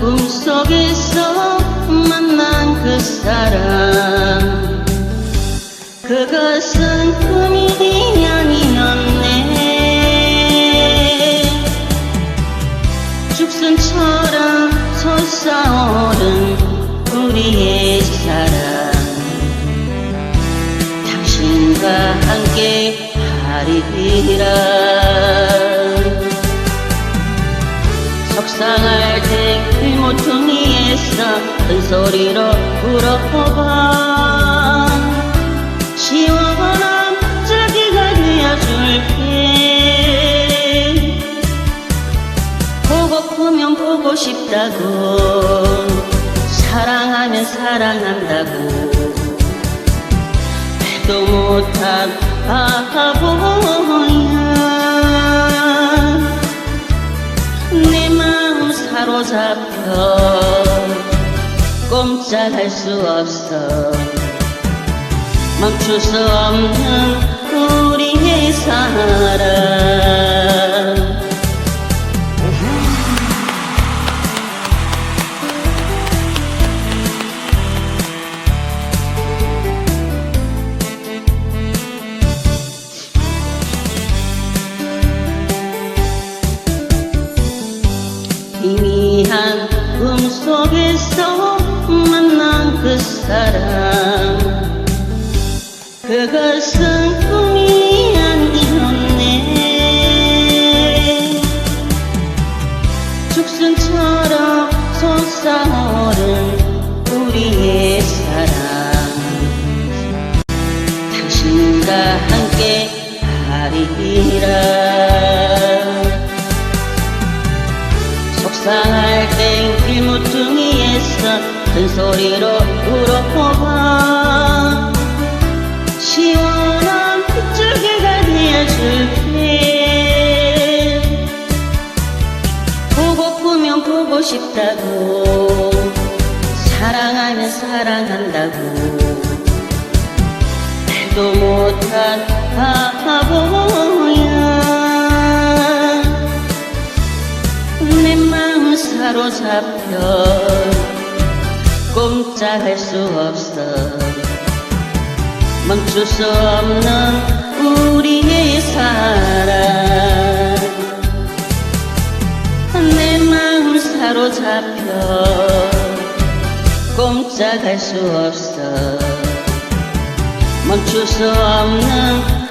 꿈속에서 만난 그 사람. 그것은 꿈이 아니었네. 죽순처럼 솟아오른 우리의 사랑. 당신과 함께 하리라 속상할 때 길모퉁이에 서 큰 소리로 울어봐. 시원한 짝기가 되어줄게. 보고프면 보고 싶다고. 사랑하면 사랑한다고. 해도 못한 바보 사로잡혀 꼼짝할 수 없어. 멈출 수 없는 희미한 꿈속에서 만난 그 사람. 그것은 꿈이 아니었네. 죽순처럼 솟아오른 우리의 사랑. 당신과 함께 하리라 속상할 땐 길무퉁이에서 큰 소리로 울어보아 시원한 빗줄기가 되어줄게. 보고프면 보고 싶다고. 사랑하면 사랑한다고. 해도 못한 바보 사로잡혀 꼼짝할 수 없어. 멈출 수 없는 우리의 사랑. 내 마음 사로잡혀 꼼짝할 수 없어. 멈출 수 없는